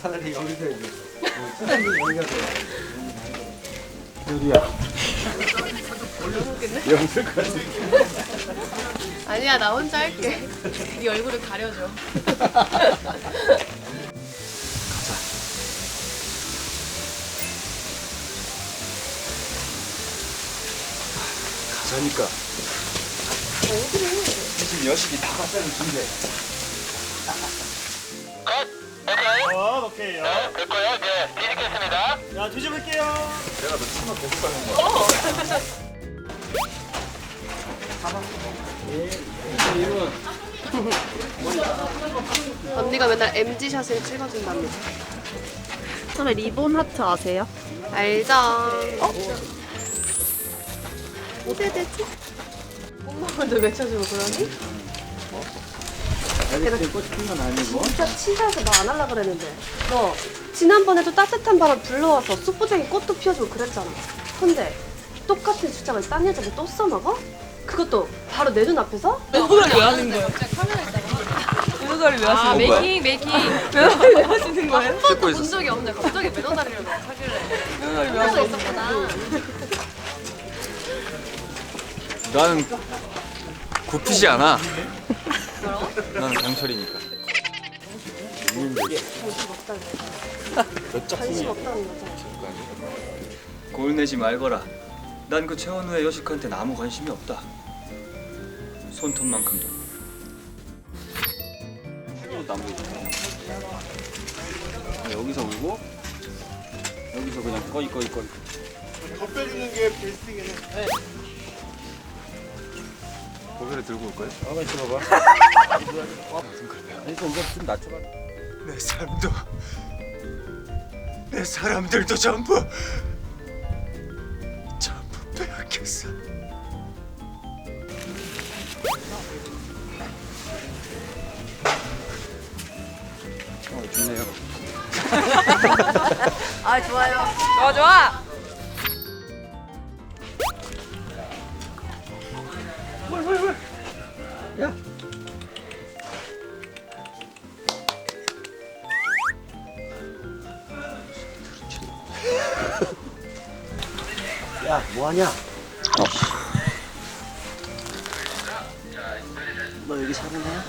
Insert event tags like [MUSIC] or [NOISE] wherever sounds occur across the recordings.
차라리 여기서 해줘. 차라리. 영수 같은. 아니야 나 혼자 할게. 네 얼굴을 가려줘. 가자니까. 지금 여식이 다 갖다는 준대. 어, 오케이요. 됐고요. 이제 뒤집겠습니다. 자, 뒤집을게요. 내가 너 치마 계속 가는 거야. [LAUGHS] 언니가 맨날 MG 샷을 찍어준답니다. 처음에 리본 하트 아세요? 알죠. 어? 어떻게 되지? 꽃망울도 외쳐주고 그러니? 알겠지? 꽂힌 건 아니고. 진짜 치사해서 너안 하려 그랬는데. 너 지난번에도 따뜻한 바람 불러와서 쑥부쟁이 꽃도 피워주고 그랬잖아. 근데 똑같은 주장을 딴 여자를 또 써먹어? 그것도 바로 내 눈앞에서? 그걸 왜 하는 거예요? 그걸 왜 아, 하시는 거예요? 메이킹, 메이킹. [LAUGHS] 왜 하시는 거예요? 한 번도 본 적이 없는데 갑자기 매너 다리려고 하길래. 그걸 왜 하시는 있었구나. 나는 굽히지 않아. 나는 강철이니까. 관심 없다는 거잖아. 골 내지 말거라. 난 그 최원우의 여식한테는 아무 관심이 없다. 손톱만큼도. 나무 여기서 울고 여기서 그냥 꺼이 꺼이 꺼이. 덮여주는 게 베스트긴 해. 고개를 들고 올 거야? 한번 찍어봐. 아니, 좀 이거 좀 낮춰봐. 내 삶도 내 사람들도 전부 전부 빼앗겼어. 어, 좋네요. 아 좋아요. 좋아 좋아. 야. 야, 뭐 하냐? 너 여기 사는 애야?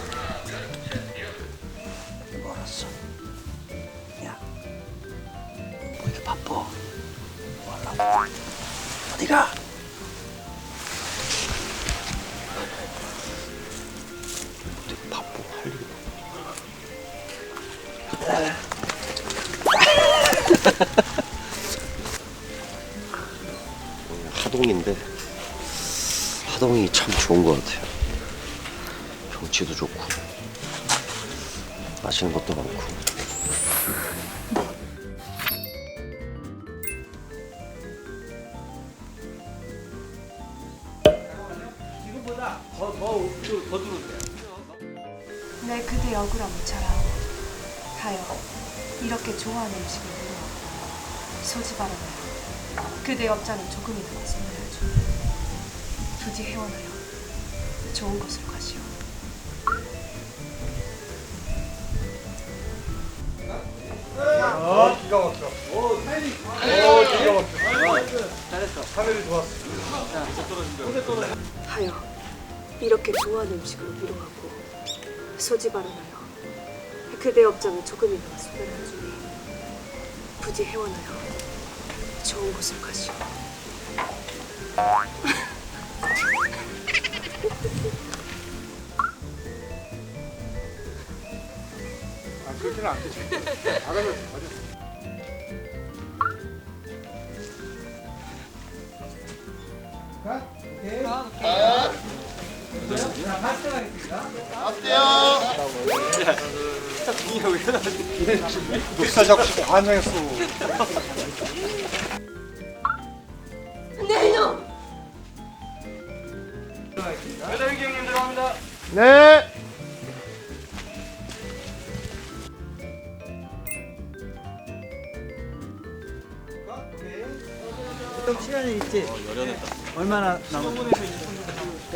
뭐 알았어. 야, 뭐 이렇게 바빠? 뭐 하려고? 어디가? [LAUGHS] 하동인데 하동이 참 좋은 것 같아요. 경치도 좋고 맛있는 것도 많고. 내 그대 억울함 무차라 오 하여 이렇게 좋아하는 음식을 물어왔고 소지바라나요 그대 업장에 조금이나마 주 부디 회원하여 좋은 곳으로 가시오 어, 기가 막혀. 오, 타이밍. 오, 기가 막혀. 잘했어. 하늘이 좋았어. 하여 이렇게 좋아하는 음식으로 위로하고 소지바라나요 그대 업장에 조금이나마 손을 주니 부디 회원하여 좋은 곳으로 가시오. [LAUGHS] 아, 그렇게는 안 되지. 잘하면 맞아. 녹사 잡고 환장했어. 네. 좀 시간이 있지? 얼마나 남았어?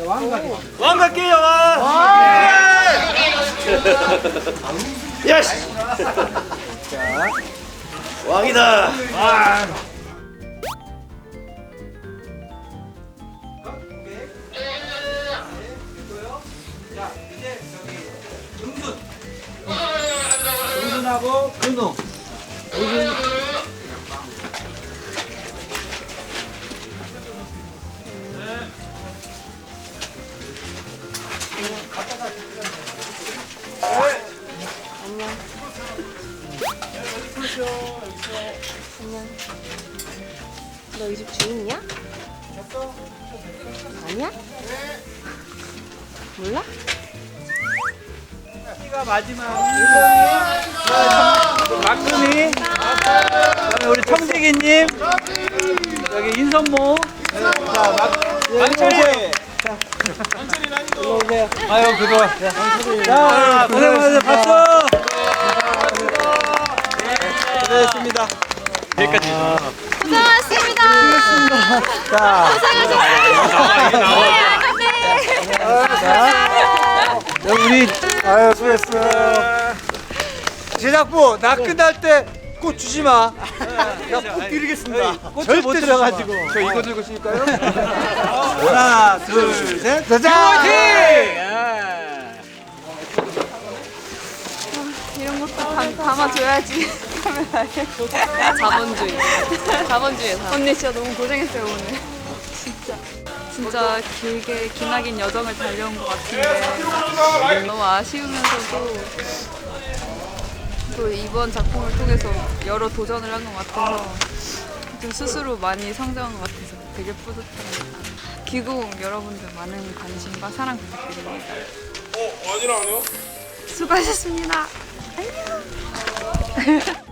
왕 갈게요, 왕! 자, 왕 이다. 자 이제 저기 응순. 응순하고 근우. 응순. 너이 집 주인이야? 아니야? 몰라? 가 마지막 박근희 그다음에 우리 청재기님. 여기 인선모. 자 막, 망철이. 일로 오세요 아유 그거. 자 고생하셨어요 박수. 고생했습니다 여기까지 고생하셨습니다. 자 자, 우리 아유 수고했어. 제작부 나 끝날 때 꽃 주지 마. 나꽃 드리겠습니다. 못 들어가지고. 저 이거 들고 있으니까요. 하나, 둘, 셋, 짜잔! 화이팅! 이런 것도 담, 담아줘야지 카메라에. 자본주의. 자본주의. 언니 진짜 너무 고생했어요 오늘. 진짜. 진짜 길게 기나긴 여정을 달려온 것 같은데 너무 아쉬우면서도 또 이번 작품을 통해서 여러 도전을 한 것 같아서 좀 스스로 많이 성장한 것 같아서 되게 뿌듯합니다. 기공 여러분들 많은 관심과 사랑 부탁드립니다. 어, 아니라 안 해요? 수고하셨습니다. 안녕. [LAUGHS]